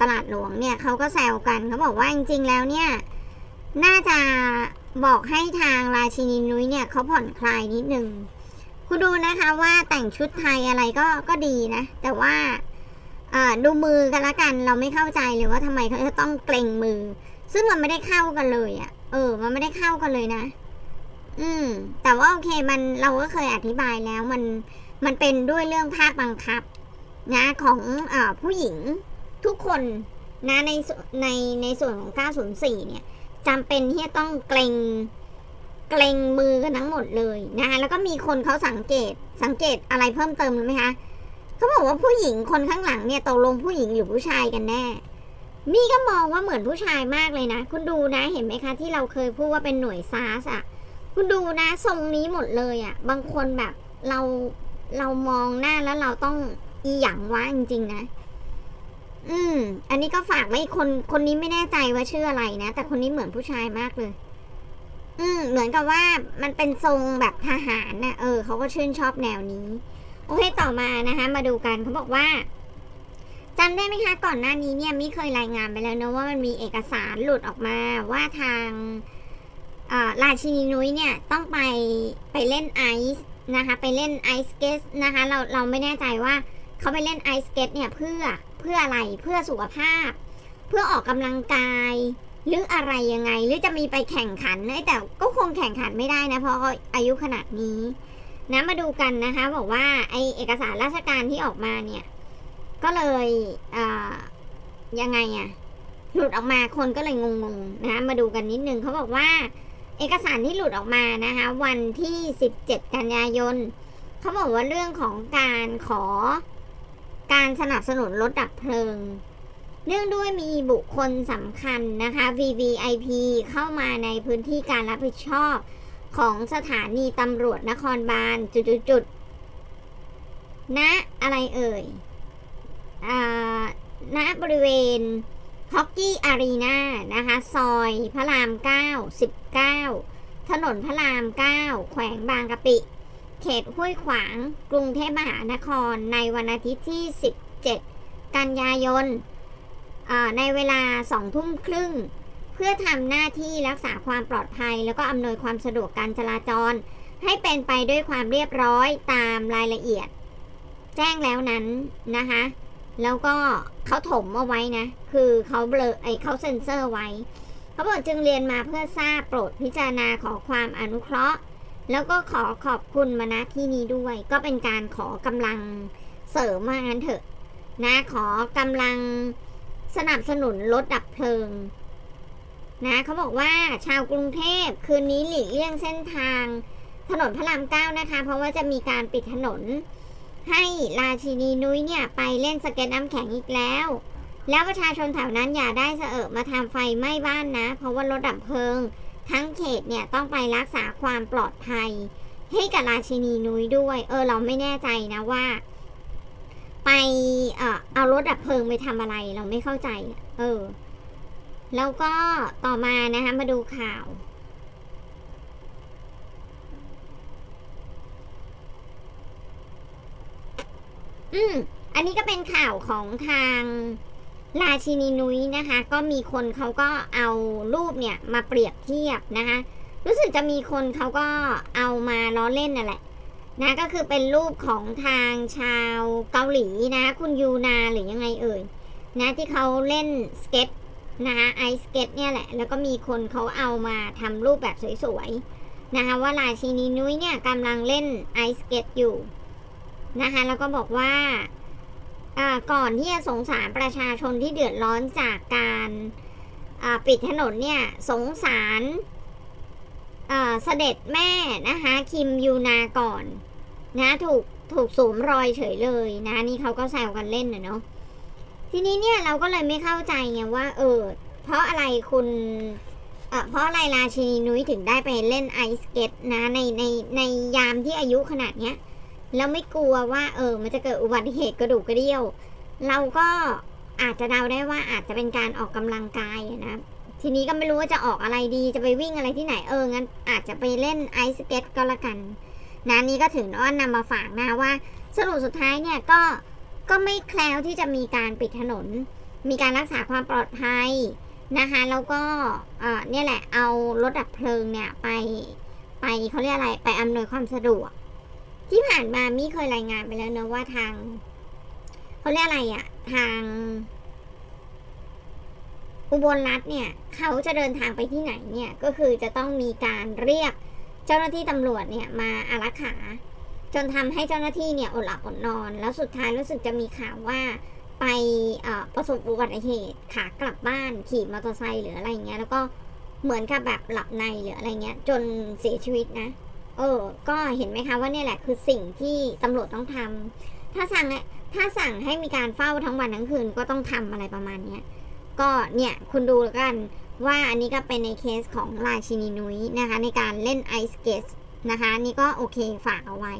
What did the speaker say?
ตลาดหลวงเนี่ยเขาก็แซวกันเขาบอกว่าจริงๆแล้วเนี่ยน่าจะบอกให้ทางราชินีนุ้ยเนี่ยเขาผ่อนคลายนิดนึงคุณดูนะคะว่าแต่งชุดไทยอะไรก็ก็ดีนะ แต่ว่าดูมือกันละกันเราไม่เข้าใจเลยว่าทำไมเขาจะต้องเกรงมือ ซึ่งมันไม่ได้เข้ากันเลยอะ่ะ เออ มันไม่ได้เข้ากันเลยนะ อืม แต่ว่าโอเคมันเราก็เคยอธิบายแล้วมันมันเป็นด้วยเรื่องภาคบังคับนะของอผู้หญิง ทุกคนนะในในในส่วนของ 904 เนี่ยจำเป็นที่จะต้องเกรงเกรงมือกันทั้งหมดเลยนะคะแล้วก็มีคนเขาสังเกตสังเกตอะไรเพิ่มเติมไหมคะเขาบอกว่าผู้หญิงคนข้างหลังเนี่ยตกลงผู้หญิงหรือผู้ชายกันแน่มี่ก็มองว่าเหมือนผู้ชายมากเลยนะ คุณดูนะเห็นไหมคะ ที่เราเคยพูดว่าเป็นหน่วยซาสอะคุณดูนะทรงนี้หมดเลยอะ บางคนแบบเราเรามองหน้าแล้วเราต้องอีหยังวะจริงๆนะ อืม อันนี้ก็ฝากไว้คนคนนี้ไม่แน่ใจว่าชื่ออะไรนะ แต่คนนี้เหมือนผู้ชายมากเลย อืม เหมือนกับว่ามันเป็นทรงแบบทหารนะเออเขาก็ชื่นชอบแนวนี้ โอเคต่อมานะคะ มาดูกันเขาบอกว่าจำได้ไหมคะ ก่อนหน้านี้เนี่ยมิเคยรายงานไปแล้วนะว่ามันมีเอกสารหลุดออกมาว่าทางราชินีนุ้ยเนี่ยต้องไปไปเล่นไอซ์นะคะ ไปเล่นไอซ์เกตนะคะ เราเราไม่แน่ใจว่า เขาไปเล่นไอซ์สเกตเนี่ยเพื่อเพื่ออะไรเพื่อสุขภาพ เพื่อออกกำลังกาย หรืออะไรยังไง หรือจะมีไปแข่งขันเอ้ยแต่ก็คงแข่งขันไม่ได้นะเพราะเขาอายุขนาดนี้นะมาดูกันนะคะบอกว่าไอเอกสารราชการที่ออกมาเนี่ย ก็เลยเอ่อยังไงอะหลุดออกมาคนก็เลยงงๆนะคะมาดูกันนิดนึงเขาบอกว่า เอกสารที่หลุดออกมานะคะ วันที่ 17 กันยายนเขาบอกว่าเรื่องของการขอ การสนับสนุนรถดับเพลิง เนื่องด้วยมีบุคคลสำคัญนะคะ VVIP เข้ามาในพื้นที่การรับผิดชอบของสถานีตำรวจนครบาลจุดๆณนะอะไรเอ่ยณบริเวณฮอกกี้อารีนานะคะ ซอยพระราม 9 19 ถนนพระราม 9 แขวงบางกะปิ เขตห้วยขวาง กรุงเทพมหานคร ในวันอาทิตย์ที่ 17 กันยายนในเวลา2ทุ่มครึ่ง เพื่อทำหน้าที่รักษาความปลอดภัย แล้วก็อำนวยความสะดวกการจราจร ให้เป็นไปด้วยความเรียบร้อยตามรายละเอียด แจ้งแล้วนั้นนะคะ แล้วก็เขาถมเอาไว้นะ คือเขาเบลอไอเขาเซ็นเซอร์ไว้ เขาบอกจึงเรียนมาเพื่อทราบโปรดพิจารณาขอความอนุเคราะห์ แล้วก็ขอขอบคุณมาณที่นี้ด้วย ก็เป็นการขอกำลังเสริมมางั้นเถอะ นะขอกำลังสนับสนุนรถดับเพลิง นะเขาบอกว่าชาวกรุงเทพคืนนี้หลีกเลี่ยงเส้นทาง ถนนพระรามเก้านะคะ เพราะว่าจะมีการปิดถนน ให้ราชินีนุ้ยเนี่ย ไปเล่นสเก็ตน้ำแข็งอีกแล้ว แล้วประชาชนแถวนั้นอย่าได้เสอะมาทำไฟไหม้บ้านนะ เพราะว่ารถดับเพลิง ทั้งเขตเนี่ยต้องไปรักษาความปลอดภัย ให้กับราชินีนุ้ยด้วย เออเราไม่แน่ใจนะว่า ไปเอ่อเอารถดับเพลิงไปทำอะไรเราไม่เข้าใจ เออ แล้วก็ต่อมานะคะมาดูข่าวอืมอันนี้ก็เป็นข่าวของทาง ราชินีนุ้ยนะคะ ก็มีคนเขาก็เอารูปเนี่ยมาเปรียบเทียบนะคะ รู้สึกจะมีคนเขาก็เอามาล้อเล่นนั่นแหละนะก็คือเป็นรูปของทางชาวเกาหลีนะ คุณยูนาหรือยังไงเอ่ยนะที่เขาเล่นสเก็ตนะคะไอสเก็ตเนี่ยแหละ แล้วก็มีคนเขาเอามาทำรูปแบบสวยๆนะคะว่าราชินีนุ้ยเนี่ยกำลังเล่นไอสเก็ตอยู่นะคะแล้วก็บอกว่า ก่อนที่จะสงสารประชาชนที่เดือดร้อนจากการปิดถนนเนี่ยสงสารเสด็จแม่นะคะคิมยูนาก่อนนะถูกถูกสวมรอยเฉยเลยนะนี่เขาก็แซวกันเล่นนะเนาะทีนี้เนี่ยเราก็เลยไม่เข้าใจไงว่าเออเพราะอะไรคุณเออเพราะอะไรราชินีนุ้ยถึงได้ไปเล่นไอสเก็ตนะในในในยามที่อายุขนาดเนี้ย แล้วไม่กลัวว่า เออ มันจะเกิดอุบัติเหตุกระดูกกระเดี่ยว เราก็อาจจะเดาได้ว่าอาจจะเป็นการออกกำลังกายนะทีนี้ก็ไม่รู้ว่าจะออกอะไรดีจะไปวิ่งอะไรที่ไหนเอองั้นอาจจะไปเล่นไอสเก็ตก็แล้วกันนะนี่ก็ถึงว่านำมาฝากนะว่า สรุปสุดท้ายเนี่ยก็ก็ไม่แคล้วที่จะมีการปิดถนน มีการรักษาความปลอดภัยนะคะแล้วก็เออเนี่ยแหละเอารถดับเพลิงเนี่ยไปไปเขาเรียกอะไรไปอำนวยความสะดวก ที่ผ่านมามีเคยรายงานไปแล้วเนอะว่าทางเขาเรียกอะไรอะทางอุบลรัฐเนี่ยเขาจะเดินทางไปที่ไหนเนี่ยก็คือจะต้องมีการเรียกเจ้าหน้าที่ตำรวจเนี่ยมาอารักขา จนทำให้เจ้าหน้าที่เนี่ยอดหลับอดนอน แล้วสุดท้ายรู้สึกจะมีข่าวว่าไปประสบอุบัติเหตุขากลับบ้านขี่มอเตอร์ไซค์หรืออะไรเงี้ยแล้วก็เหมือนกับแบบหลับในหรืออะไรเงี้ย จนเสียชีวิตนะ เออ ก็เห็นไหมคะว่านี่แหละคือสิ่งที่ตำรวจต้องทำถ้าสั่งถ้าสั่งให้มีการเฝ้าทั้งวันทั้งคืนก็ต้องทำอะไรประมาณนี้ก็เนี่ยคุณดูแล้วกันว่าอันนี้ก็เป็นในเคสของราชินีนุ้ยนะคะ ในการเล่นไอส์เกตนะคะนี่ก็โอเคฝากเอาไว้